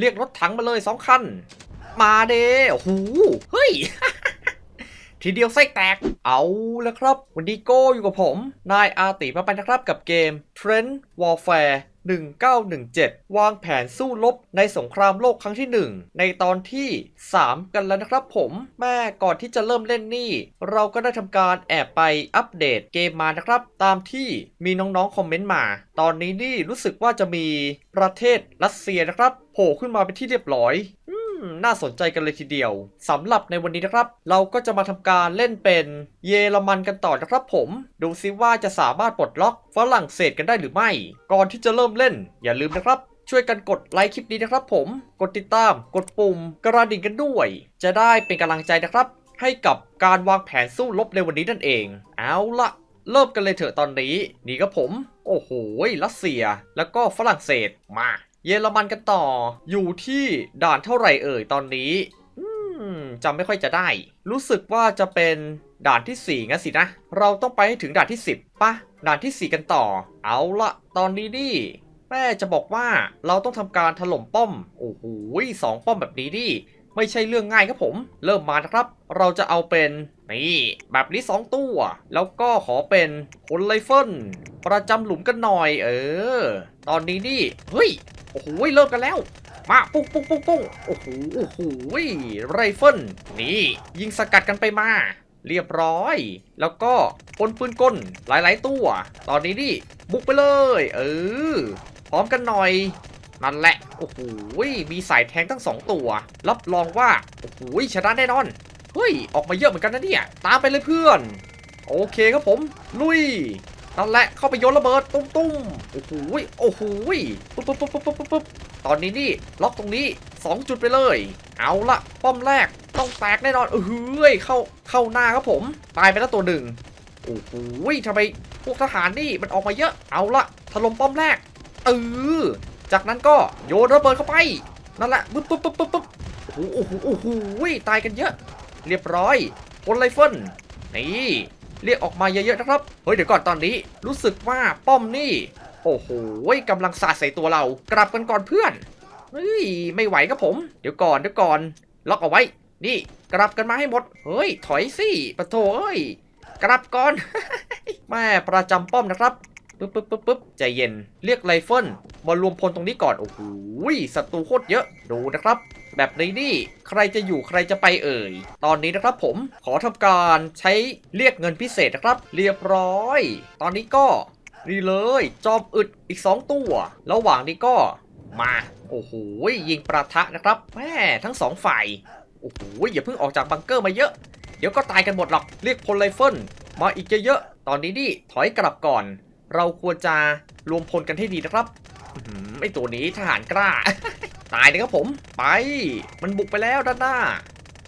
เรียกรถถังมาเลยสองคัน มาเด้โอ้โหเฮ้ย ทีเดียวไส้แตก เอาแล้วครับ วันนี้โก้อยู่กับผม นายอาติมาไปนะครับกับเกม Trend Warfare 1917 วางแผนสู้รบในสงครามโลกครั้งที่ 1 ในตอนที่ 3 กันแล้วนะครับผม แม่ก่อนที่จะเริ่มเล่นนี่ เราก็ได้ทำการแอบไปอัปเดตเกมมานะครับ ตามที่มีน้องๆคอมเมนต์มา ตอนนี้นี่รู้สึกว่าจะมีประเทศรัสเซียนะครับโผล่ขึ้นมาเป็นที่เรียบร้อย น่าสนใจกันเลยทีเดียวสำหรับในวันนี้นะครับ เราก็จะมาทำการเล่นเป็นเยอรมันกันต่อนะครับผม ดูซิว่าจะสามารถปลดล็อกฝรั่งเศสกันได้หรือไม่ ก่อนที่จะเริ่มเล่น อย่าลืมนะครับช่วยกันกดไลค์คลิปนี้นะครับผม กดติดตาม กดปุ่มกระดิ่งกันด้วย จะได้เป็นกำลังใจนะครับ ให้กับการวางแผนสู้รบในวันนี้นั่นเอง เอาละเริ่มกันเลยเถอะตอนนี้ นี่ก็ผม โอ้โห รัสเซีย แล้วก็ฝรั่งเศส มา เยอรมันกันต่อ อยู่ที่ด่านเท่าไหร่เอ่ยตอนนี้จำไม่ค่อยจะได้ รู้สึกว่าจะเป็นด่านที่ 4งั้นสินะ เราต้องไปให้ถึงด่านที่ 10ปะด่านที่ 4 กันต่อ เอาละตอนนี้นี่แม่จะบอกว่าเราต้องทำการถล่มป้อม โอ้โหสองป้อมแบบนี้นี่ไม่ใช่เรื่องง่ายครับผม เริ่มมานะครับ เราจะเอาเป็น นี่แบบนี้ 2 ตัว แล้วก็ขอเป็นพลไรเฟิลประจำหลุมกันหน่อย เออ ตอนนี้นี่ เฮ้ย โอ้โห เริ่มกันแล้ว มาปุ้งปุ้งปุ้งปุ้งโอ้โห โอ้โห ไรเฟิล นี่ ยิงสกัดกันไปมา เรียบร้อย แล้วก็ปนปืนกลหลายๆตัว ตอนนี้นี่ บุกไปเลย เออ พร้อมกันหน่อย นั่นแหละ โอ้โห มีสายแทงทั้งสองตัว รับรองว่า โอ้โห ชนะแน่นอน เฮ้ย ออกมาเยอะเหมือนกันนะเนี่ย ตามไปเลยเพื่อน โอเคครับผม ลุย นั่นแหละเข้าไปโยนระเบิดตุ้มตุ้มโอ้โหโอ้โหปุ๊บปุ๊บปุ๊บปุ๊บปุ๊บปุ๊บตอนนี้นี่ล็อกตรงนี้ 2 จุดไปเลย เอาละป้อมแรกต้องแตกแน่นอนเออเฮ้ยเข้าเข้าหน้าครับผม ตายไปแล้วตัวหนึ่งโอ้โหทำไมพวกทหารนี่มันออกมาเยอะเอาละถล่มป้อมแรกเออจากนั้นก็โยนระเบิดเข้าไปนั่นแหละปุ๊บปุ๊บปุ๊บปุ๊บปุ๊บโอ้โหโอ้โหโอ้โหตายกันเยอะ เรียบร้อยพลไรเฟิลนี่ เรียกออกมาเยอะๆนะครับ เฮ้ยเดี๋ยวก่อนตอนนี้รู้สึกว่าป้อมนี่ โอ้โหกำลังสาดใส่ตัวเรา กลับกันก่อนเพื่อนเฮ้ยไม่ไหวครับผม เดี๋ยวก่อนเดี๋ยวก่อน ล็อกเอาไว้ นี่ กลับกันมาให้หมด เฮ้ย ถอยสิปะโถเอ้ย กลับก่อนแม่ประจำป้อมนะครับ ปึ๊บปึ๊บปึ๊บปึ๊บใจเย็น เรียกไรเฟิลมารวมพลตรงนี้ก่อน โอ้โหศัตรูโคตรเยอะ ดูนะครับ แบบนี้นี่ ใครจะอยู่ใครจะไปเอ่ย ตอนนี้นะครับผม ขอทำการใช้เรียกเงินพิเศษนะครับ เรียบร้อย ตอนนี้ก็นี่เลย จอมอึดอีก 2 ตัว ระหว่างนี้ก็ มา โอ้โห ยิงประทะนะครับ แม่ทั้งสองฝ่าย โอ้โห อย่าเพิ่งออกจากบังเกอร์มาเยอะ เดี๋ยวก็ตายกันหมดหรอก เรียกพลไรเฟิลมาอีกเยอะๆ ตอนนี้นี่ถอยกลับก่อน เราควรจะรวมพลกันให้ดีนะครับอื้อหือไอตัวนี้ทหารกล้า ตายเลยครับผมไป มันบุกไปแล้วด้านหน้า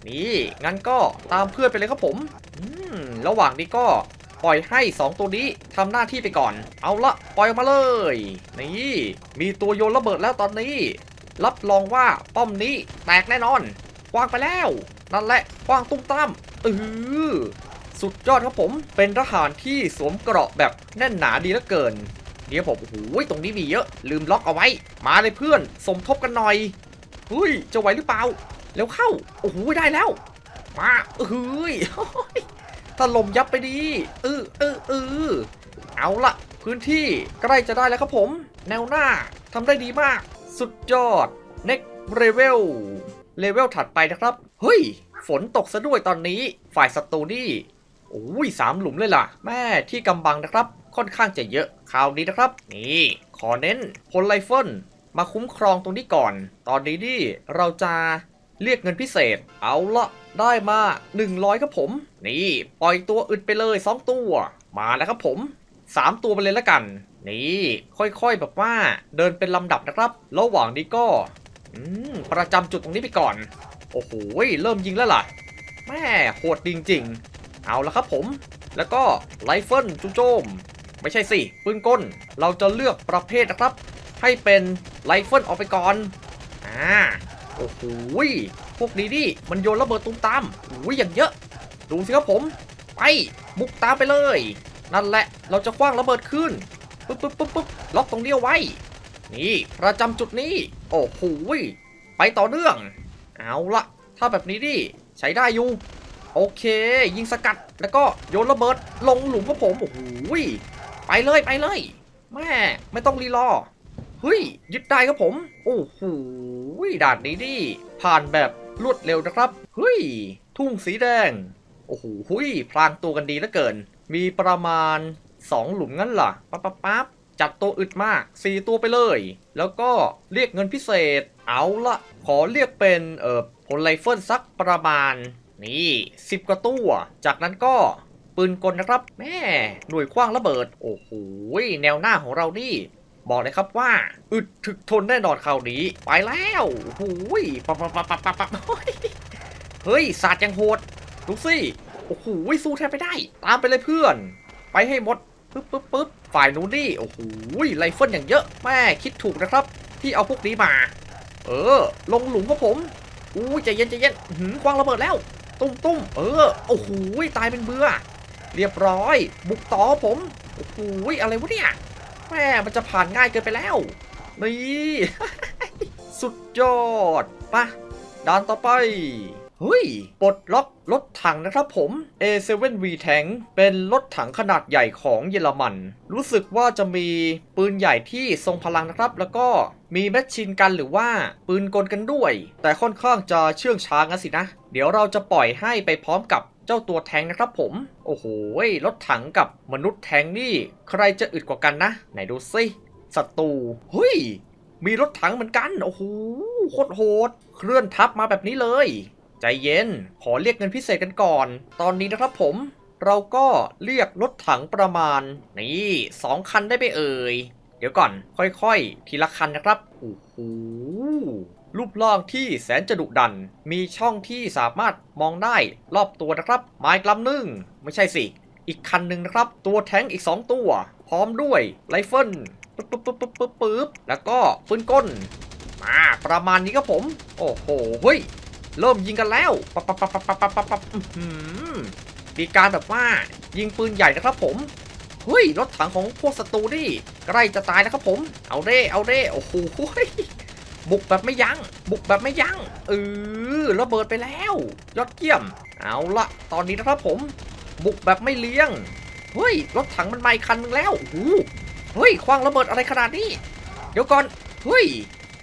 นี่งั้นก็ตามเพื่อนไปเลยครับผมอืมระหว่างนี้ก็ปล่อยให้ 2 ตัวนี้ทำหน้าที่ไปก่อน เอาละปล่อยออกมาเลย นี่ มีตัวโยนระเบิดแล้วตอนนี้ รับรองว่าป้อมนี้แตกแน่นอนคว้างไปแล้ว นั่นแหละคว้างตุ้มตามเออ สุดยอดครับผม เป็นทหารที่สวมเกราะแบบแน่นหนาดีเหลือเกินเดี๋ยวผมโอ้โหตรงนี้มีเยอะ ลืมล็อกเอาไว้ มาเลยเพื่อนสมทบกันหน่อยเฮ้ยจะไหวหรือเปล่าแล้วเข้าโอ้โหได้แล้ว มาเฮ้ยถล่มยับไปดีเออเออเออเอาละพื้นที่ใกล้จะได้แล้วครับผม แนวหน้าทำได้ดีมาก สุดยอด next level เลเวลถัดไปนะครับ เฮ้ย ฝนตกซะด้วยตอนนี้ ฝ่ายศัตรูนี่ อ้ยสามหลุมเลยล่ะ แม่ที่กำบังนะครับ ค่อนข้างจะเยอะคราวนี้นะครับ นี่ขอเน้นพลไรเฟิลมาคุ้มครองตรงนี้ก่อน ตอนนี้นี่เราจะเรียกเงินพิเศษ เอาละได้มา 100 ครับผม นี่ ปล่อยตัวอึดไปเลย 2 ตัว มาแล้วครับผม 3 ตัวไปเลยละกัน นี่ ค่อยๆแบบว่าเดินเป็นลำดับนะครับ ระหว่างนี้ก็ประจำจุดตรงนี้ไปก่อน โอ้โห เริ่มยิงแล้วล่ะ แม่โหดจริง ๆ เอาละครับผม แล้วก็ไรเฟิลจุโจม ไม่ใช่สิปืนกล เราจะเลือกประเภทนะครับ ให้เป็นไรเฟิลออกไปก่อน อ่า โอ้โหพวกนี้นี่มันโยนระเบิดตุ้มตามโอ้ยอย่างเยอะ ดูสิครับผม ไป บุกตามไปเลย นั่นแหละ เราจะคว้างระเบิดขึ้น ปึ๊บปึ๊บปึ๊บปึ๊บล็อกตรงนี้เอาไว้ นี่ ประจำจุดนี้ โอ้โหไปต่อเนื่อง เอาละถ้าแบบนี้ดิใช้ได้อยู่ โอเค ยิงสกัดแล้วก็โยนระเบิดลงหลุมครับผมโอ้โหไปเลยไปเลยแม่ไม่ต้องรีรอเฮ้ยยึดได้ครับผม โอ้โหด่านนี้ดิผ่านแบบรวดเร็วนะครับเฮ้ยทุ่งสีแดงโอ้โหหุยพลางตัวกันดีเหลือเกิน มีประมาณ 2 หลุมงั้นล่ะปั๊บปั๊บปั๊บจัดตัวอึดมาก 4 ตัวไปเลย แล้วก็เรียกเงินพิเศษ เอาละขอเรียกเป็นเอ่อผลไรเฟิลสักประมาณ นี่10กว่าตัวจากนั้นก็ปืนกลนะครับ แม่หน่วยคว้างระเบิด โอ้โหแนวหน้าของเรานี่ บอกเลยครับว่า อึดถึกทนแน่นอนคราวนี้ ไปแล้วโอ้โหปับปับปับปับปับปับเฮ้ยศาสตร์ยังโหดดูสิโอ้โหสู้แทบไม่ได้ ตามไปเลยเพื่อน ไปให้หมดปึ๊บปึ๊บปึ๊บฝ่ายนู้นนี่โอ้โหไรเฟิลอย่างเยอะ แม่คิดถูกนะครับ ที่เอาพวกนี้มา เออ ลงหลุมครับผมอู้ยใจเย็นใจเย็นหืมควางระเบิดแล้ว ตุ้มตุ้มเออ โอ้โหตายเป็นเบื่อ เรียบร้อย บุกต่อผม โอ้โหอะไรวะเนี่ยแม่มันจะผ่านง่ายเกินไปแล้ว นี่ สุดยอดปะด่านต่อไป เฮ้ย ปลดล็อกรถถังนะครับผม A7V Tank เป็นรถถังขนาดใหญ่ของเยอรมัน รู้สึกว่าจะมีปืนใหญ่ที่ทรงพลังนะครับ แล้วก็มีแมชชีนกันหรือว่าปืนกลกันด้วย แต่ค่อนข้างจะเชื่องช้างั้นสินะ เดี๋ยวเราจะปล่อยให้ไปพร้อมกับเจ้าตัวแทงนะครับผม โอ้โห รถถังกับมนุษย์แทงนี่ ใครจะอึดกว่ากันนะ ไหนดูสิศัตรูเฮ้ย มีรถถังเหมือนกัน โอ้โห โคตรโหด เคลื่อนทับมาแบบนี้เลย ใจเย็น ขอเรียกเงินพิเศษกันก่อน ตอนนี้นะครับผม เราก็เรียกรถถังประมาณ นี่สองคันได้ไปเอ่ย เดี๋ยวก่อน ค่อยๆ ทีละคันนะครับโอ้โหรูปร่างที่แสนจะดุดัน มีช่องที่สามารถมองได้รอบตัวนะครับ ไม้กลำหนึ่งไม่ใช่สิ อีกคันหนึ่งนะครับ ตัวแท้งอีก 2 ตัว พร้อมด้วยไรเฟิลปึ๊บปึ๊บปึ๊บปึ๊บปึ๊บปึ๊บแล้วก็ปืนก้น มาประมาณนี้ครับผม โอ้โห เฮ้ย เริ่มยิงกันแล้วปั๊บปั๊บปั๊บปั๊บปั๊บปั๊บปั๊บอื้อหือมีการแบบว่ายิงปืนใหญ่นะครับผมเฮ้ยรถถังของพวกศัตรูนี่ใกล้จะตายแล้วครับผม เอาเด้เอาเด้โอ้โหบุกแบบไม่ยัง้งบุกแบบไม่ยัง้งเออระเบิดไปแล้ว ยอดเยี่ยม เอาละตอนนี้นะครับผม บุกแบบไม่เลี้ยงเฮ้ยรถถังมันไมาอีกคันนึงแล้วโอ้เฮ้ยคว้างระเบิดอะไรขนาดนี้ เดี๋ยวก่อนเฮ้ย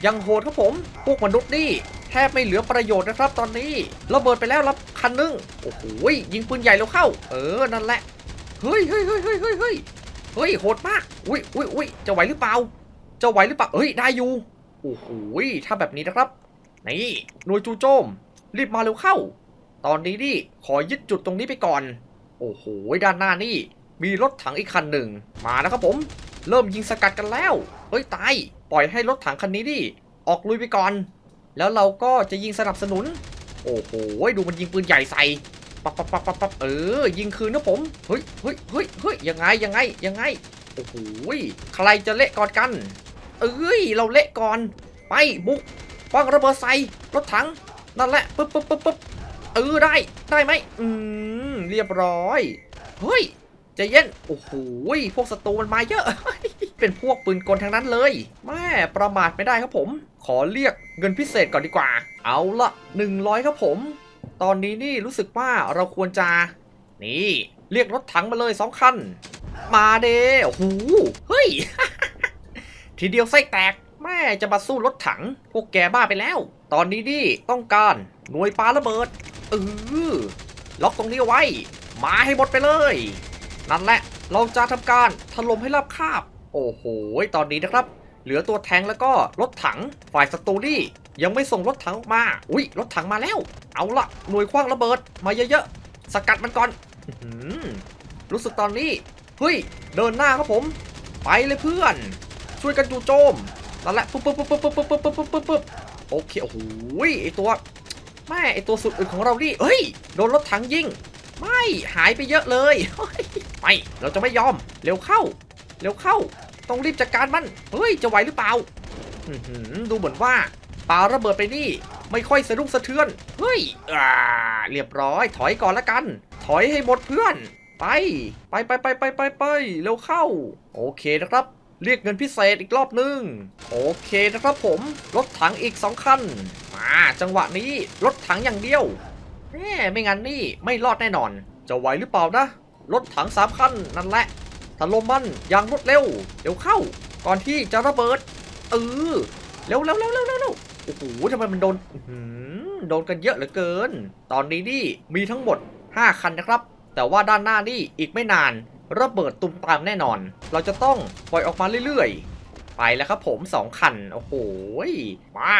ยังโหดครับผม พวกมนุษย์นี่ ทบไม่เหลือประโยชน์นะครับตอนนี้ระเบิดไปแล้วรับคันนึงโอ้โหยิงปืนใหญ่แล้วเข้า เออนั่นแหละเฮ้ยเฮ้ยเฮ้ยเฮ้ยเฮ้ยเฮ้ยเฮ้ยโหดมากอุ้ยอุ้ยอุ้ยจะไหวหรือเปล่าจะไหวหรือเปล่าเฮ้ยได้อยู่โอ้โหถ้าแบบนี้นะครับนี่หน่วยจู่โจม รีบมาเร็วเข้า ตอนนี้นี่ขอยึดจุดตรงนี้ไปก่อน โอ้โหด้านหน้านี่มีรถถังอีกคันหนึ่งมาแล้วครับผม เริ่มยิงสกัดกันแล้ว เฮ้ยตาย ปล่อยให้รถถังคันนี้ดิออกลุยไปก่อน แล้วเราก็จะยิงสนับสนุน โอ้โหดูมันยิงปืนใหญ่ใส่ปั๊บปั๊บปั๊บปั๊บปับเออ ยิงคืนนะผมเฮ้ยเฮ้ยเฮ้ยเฮ้ยยังไงยังไงยังไงโอ้โหใครจะเละก่อนกัน เอ้ยเราเละก่อน ไปบุกวางระเบิดใส่รถถังนั่นแหละปึ๊บปึ๊บปึ๊บปึ๊บเออได้ได้ไหมอืมเรียบร้อยเฮ้ยใจเย็น โอ้โห พวกศัตรูมันมาเยอะ เป็นพวกปืนกลทั้งนั้นเลย แม่ประมาทไม่ได้ครับผม ขอเรียกเงินพิเศษก่อนดีกว่า เอาละ100 ครับผม ตอนนี้นี่รู้สึกว่าเราควรจะ นี่ เรียกรถถังมาเลยสองคัน มาเด้โอ้โหเฮ้ย ทีเดียวไส้แตก แม่จะมาสู้รถถังพวกแกบ้าไปแล้ว ตอนนี้นี่ต้องการหน่วยปาระเบิดเออล็อกตรงนี้เอาไว้ มาให้หมดไปเลย นั่นแหละ เราจะทำการถล่มให้ราบคาบ โอ้โห ตอนนี้นะครับ เหลือตัวแทงแล้วก็รถถังฝ่ายศัตรูนี่ยังไม่ส่งรถถังออกมา อุ้ยรถถังมาแล้ว เอาละหน่วยคว้างระเบิดมาเยอะๆ สกัดมันก่อนอรู้สึกตอนนี้ เฮ้ย เดินหน้าครับผม ไปเลยเพื่อน ช่วยกันจู่โจม นั่นแหละ ปุ๊บปุ๊บปุ๊บปุ๊บปุ๊บปุ๊บปุ๊บปุ๊บปุ๊บปุ๊บโอเค โอ้โหไอตัว แม่ไอตัวสุดอึดของเรานี่เฮ้ย โดนรถถังยิง ไม่ หายไปเยอะเลยเฮ้ยไม่ เราจะไม่ยอม เร็วเข้า เร็วเข้า ต้องรีบจัดการมันเฮ้ยจะไหวหรือเปล่าดูเหมือนว่าปาระเบิดไปนี่ ไม่ค่อยสะดุ้งสะเทือนเฮ้ยอ่าเรียบร้อย ถอยก่อนละกัน ถอยให้หมดเพื่อน ไปไปไปไปไปไปไปเร็วเข้า โอเคนะครับ เรียกเงินพิเศษอีกรอบนึง โอเคนะครับผมรถถังอีก2คันมาจังหวะนี้รถถังอย่างเดียวแหมไม่งั้นนี่ไม่รอดแน่นอน จะไหวหรือเปล่านะรถถังสามคันนั่นแหละ ถล่มมันอย่างรวดเร็ว เดี๋ยวเข้า ก่อนที่จะระเบิด เออ เร็วเร็วเร็วเร็วเร็วโอ้โหทำไมมันโดนโดนกันเยอะเหลือเกิน ตอนนี้นี่มีทั้งหมด 5 คันนะครับ แต่ว่าด้านหน้านี่อีกไม่นาน ระเบิดตุ่มตามแน่นอน เราจะต้องปล่อยออกมาเรื่อยๆ ไปแล้วครับผม 2 คัน โอ้โหยมา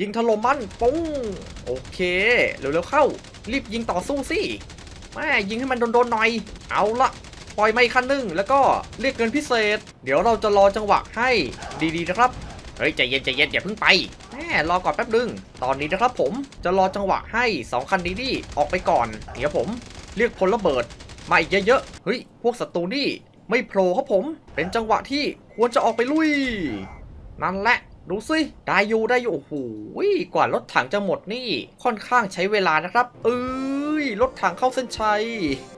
ยิงถล่มมันปุ้ง โอเค เร็วๆเข้า รีบยิงต่อสู้สิแม่ยิงให้มันโดนๆหน่อย เอาละ อยมาอีกคันหนึงแล้วก็เรียกเงินพิเศษ เดี๋ยวเราจะรอจังหวะให้ดีๆนะครับเฮ้ยใจเย็นใจเย็นอย่าเพิ่งไปแม่รอก่อนแป๊บนึง ตอนนี้นะครับผมจะรอจังหวะให้ 2 คันนี้นี่ออกไปก่อน เดี๋ยวผมเรียกพลระเบิดมาอีกเยอะๆเฮ้ยพวกศัตรูนี่ไม่โผล่ครับผม เป็นจังหวะที่ควรจะออกไปลุย นั่นแหละดูสิได้อยู่ได้อยู่โอ้โหกว่ารถถังจะหมดนี่ ค่อนข้างใช้เวลานะครับเอ้ยรถถังเข้าเส้นชัย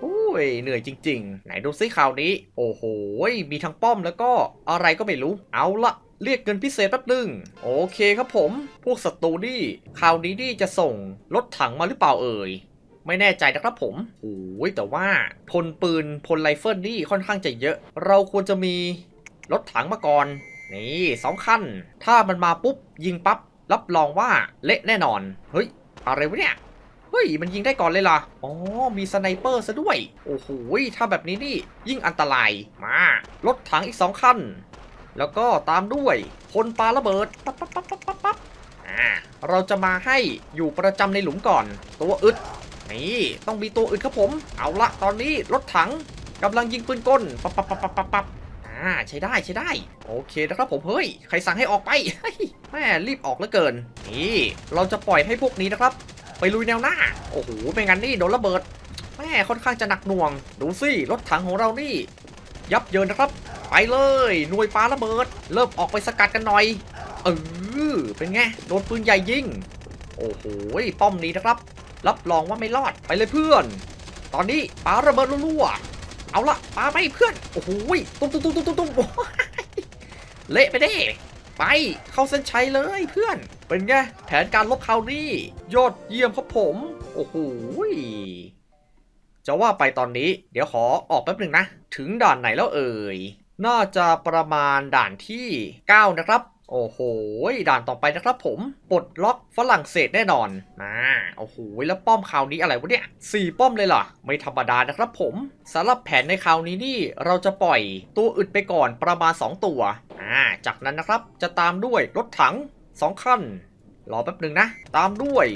โอ้ ยเหนื่อยจริง ๆ ไหนดูซิข่าวนี้ โอ้โห มีทั้งป้อมแล้วก็อะไรก็ไม่รู้ เอาละเรียกเงินพิเศษแป๊บนึง โอเคครับผม พวกศัตรูนี่ข่าวนี้นี่จะส่งรถถังมาหรือเปล่าเอ่ย ไม่แน่ใจนะครับผมโอ้ยแต่ว่าพลปืนพลไรเฟิลนี่ค่อนข้างจะเยอะ เราควรจะมีรถถังมาก่อน นี่สองคัน ถ้ามันมาปุ๊บยิงปั๊บรับรองว่าเละแน่นอน เฮ้ย อะไรวะเนี่ย เฮ้ย มันยิงได้ก่อนเลยล่ะ อ๋อ มีสไนเปอร์ซะด้วย โอ้โห ถ้าแบบนี้นี่ยิ่งอันตราย มา รถถังอีกสองคัน แล้วก็ตามด้วยพลปาระเบิด ปั๊บปั๊บปั๊บปั๊บปั๊บปั๊บอ่าเราจะมาให้อยู่ประจำในหลุมก่อน ตัวอึด นี่ ต้องมีตัวอื่นครับผม เอาละ ตอนนี้รถถังกำลังยิงปืนกล ปับปับปับปับปับปับอ่า ใช้ได้ใช้ได้ โอเคนะครับผม เฮ้ย ใครสั่งให้ออกไปเฮ้ยแม่รีบออกเหลือเกิน นี่ เราจะปล่อยให้พวกนี้นะครับ ไปลุยแนวหน้า โอ้โหไม่งั้นนี่โดนระเบิดแม่ค่อนข้างจะหนักหน่วง ดูสิรถถังของเรานี่ ยับเยินนะครับ ไปเลยหน่วยปาระเบิด เริ่มออกไปสกัดกันหน่อยเออเป็นไงโดนปืนใหญ่ยิงโอ้โหป้อมนี้นะครับ รับรองว่าไม่รอดไปเลยเพื่อน ตอนนี้ปาระเบิดรัวๆเอาละปาไปเพื่อนโอ้โหตุ้มตุ้มตุ้มตุ้มตุ้มตุ้มโอ้ยเละไปเด้ ไปเข้าเส้นชัยเลยเพื่อน เป็นไง แผนการลบคราวนี้ยอดเยี่ยมครับผม โอ้โหจะว่าไปตอนนี้ เดี๋ยวขอออกแป๊บหนึ่งนะ ถึงด่านไหนแล้วเอ่ย น่าจะประมาณด่านที่ 9 นะครับ โอ้โห ด่านต่อไปนะครับผม ปลดล็อกฝรั่งเศสแน่นอนนะโอ้โห แล้วป้อมคราวนี้อะไรวะเนี่ยสี่ป้อมเลยล่ะไม่ธรรมดานะครับผมสำหรับแผนในคราวนี้นี่ เราจะปล่อยตัวอึดไปก่อนประมาณ 2 ตัว อ่า จากนั้นนะครับ จะตามด้วยรถถัง 2 คัน รอแป๊บหนึ่งนะ ตามด้วย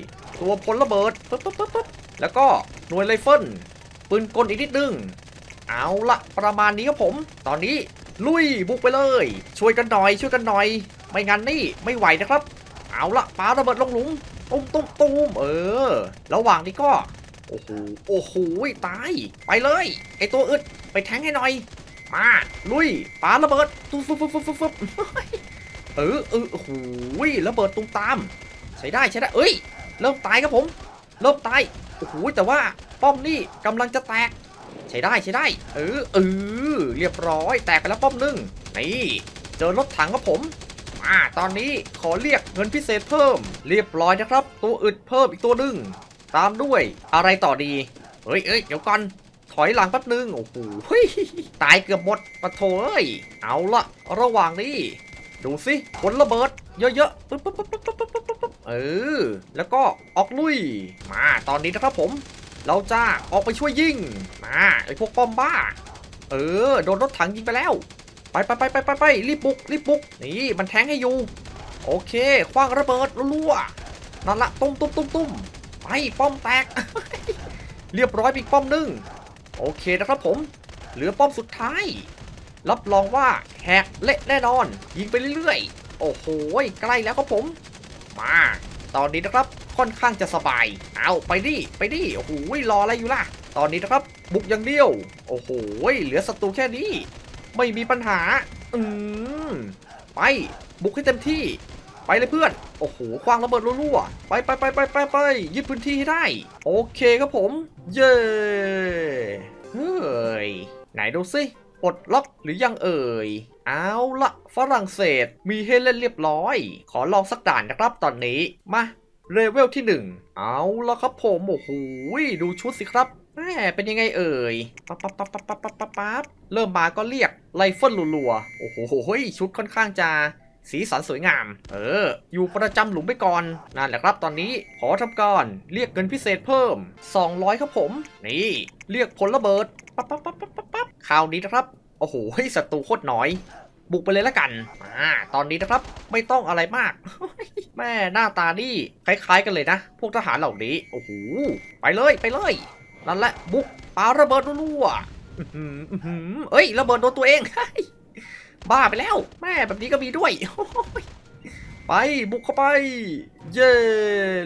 ตัวพลระเบิดปึ๊บปึ๊บปึ๊บปึ๊บแล้วก็หน่วยไรเฟิลปืนกลอีกนิดนึง เอาละประมาณนี้ครับผม ตอนนี้ลุยบุกไปเลย ช่วยกันหน่อยช่วยกันหน่อย ไม่งั้นนี่ไม่ไหวนะครับ เอาละปาระเบิดลงหลุมตุ้มตุ้มตุ้มเออ ระหว่างนี้ก็ โอ้โห โอ้โห ตาย ไปเลย ไอตัวอึด ไปแทงให้หน่อย มา ลุยปาระเบิดตุ้มฟุบฟุบฟุบฟุบฟุบเออเออโอ้โหระเบิดตุ้มตาม ใช้ได้ใช้ได้ เอ้ย เริ่มตายครับผม เริ่มตาย โอ้โห แต่ว่าป้อมนี่กำลังจะแตก ใช้ได้ใช้ได้ เออเออ เรียบร้อย แตกไปแล้วป้อมนึง นี่ เจอรถถังครับผม อ่า ตอนนี้ขอเรียกเงินพิเศษเพิ่ม เรียบร้อยนะครับ ตัวอึดเพิ่มอีกตัวหนึ่งตามด้วยอะไรต่อดี เฮ้ยเอ้ยเดี๋ยวก่อน ถอยหลังแป๊บนึง โอ้โหตายเกือบหมดปะโถเอ้ย เอาละระหว่างนี้ ดูสิผลระเบิด เยอะๆ ปึ๊บปึ๊บปึ๊บปึ๊บเออ แล้วก็ออกลุย มาตอนนี้นะครับผม เราจะออกไปช่วยยิง มาไอพวกป้อมบ้า เออ โดนรถถังยิงไปแล้ว ไปไปไปไปไปไปรีบบุกรีบบุกนี่มันแทงให้อยู่ โอเคคว้างระเบิดรัวนั่นละตุ้มตุ้มตุ้มตุ้มไปป้อมแตก เรียบร้อยปอีกป้อมหนึ่งโอเคนะครับผม เหลือป้อมสุดท้าย รับรองว่าแหกเละแน่นอน ยิงไปเรื่อยๆ โอ้โหใกล้แล้วครับผม มา ตอนนี้นะครับค่อนข้างจะสบาย เอาไปดิไปดิโอ้โหรออะไรอยู่ล่ะ ตอนนี้นะครับ บุกอย่างเดียว โอ้โหเหลือศัตรูแค่นี้ ไม่มีปัญหา อืม ไป บุกให้เต็มที่ ไปเลยเพื่อน โอ้โหคว้างระเบิดรั่วๆ ไปไปไปไปไปไปยึดพื้นที่ให้ได้ โอเคครับผม เย้เฮ้ย ไหนดูสิปลดล็อกหรือยังเอ่ย เอาละฝรั่งเศสมีให้เล่นเรียบร้อย ขอลองสักด่านนะครับตอนนี้ มาเลเวลที่ 1 เอาละครับผม โอ้โหดูชุดสิครับ แหมเป็นยังไงเอ่ย ปั๊บปั๊บปั๊บปั๊บปั๊บปั๊บปั๊บปั๊บเริ่มมาก็เรียกไรเฟิลรัวๆ โอ้โหชุดค่อนข้างจะสีสันสวยงาม เออ อยู่ประจำหลุมไปก่อน นั่นแหละครับตอนนี้ ขอทำการเรียกเงินพิเศษเพิ่ม 200 ครับผม นี่ เรียกผลระเบิด ปั๊บปั๊บปั๊บปั๊บปั๊บคราวนี้นะครับ โอ้โหศัตรูโคตรน้อย บุกไปเลยละกัน อ่า ตอนนี้นะครับ ไม่ต้องอะไรมาก แม่หน้าตานี่ คล้าย ๆ กันเลยนะ พวกทหารเหล่านี้ โอ้โห ไปเลย ไปเลย นั่นแหละบุกปาระเบิดรัวๆเอ้ยระเบิดโดนตัวเองบ้าไปแล้ว แม่แบบนี้ก็มีด้วย ไปบุกเข้าไป เย่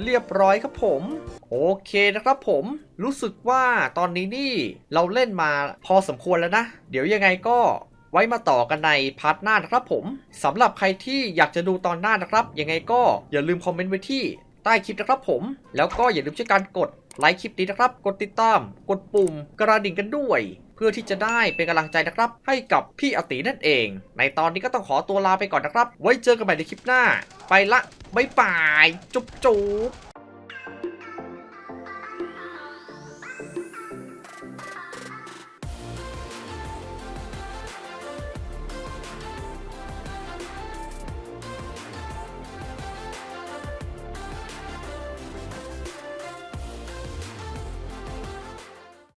เรียบร้อยครับผม โอเคนะครับผมรู้สึกว่าตอนนี้นี่เราเล่นมาพอสมควรแล้วนะ เดี๋ยวยังไงก็ไว้มาต่อกันในพาร์ทหน้านะครับผมสำหรับใครที่อยากจะดูตอนหน้านะครับ ยังไงก็อย่าลืมคอมเมนต์ไว้ที่ใต้คลิปนะครับผม แล้วก็อย่าลืมช่วยกันกด ไลค์คลิปนี้นะครับ กดติดตาม กดปุ่มกระดิ่งกันด้วย เพื่อที่จะได้เป็นกำลังใจนะครับ ให้กับพี่อตินั่นเอง ในตอนนี้ก็ต้องขอตัวลาไปก่อนนะครับ ไว้เจอกันใหม่ในคลิปหน้า ไปละบ๊ายบาย จุ๊บจุ๊บ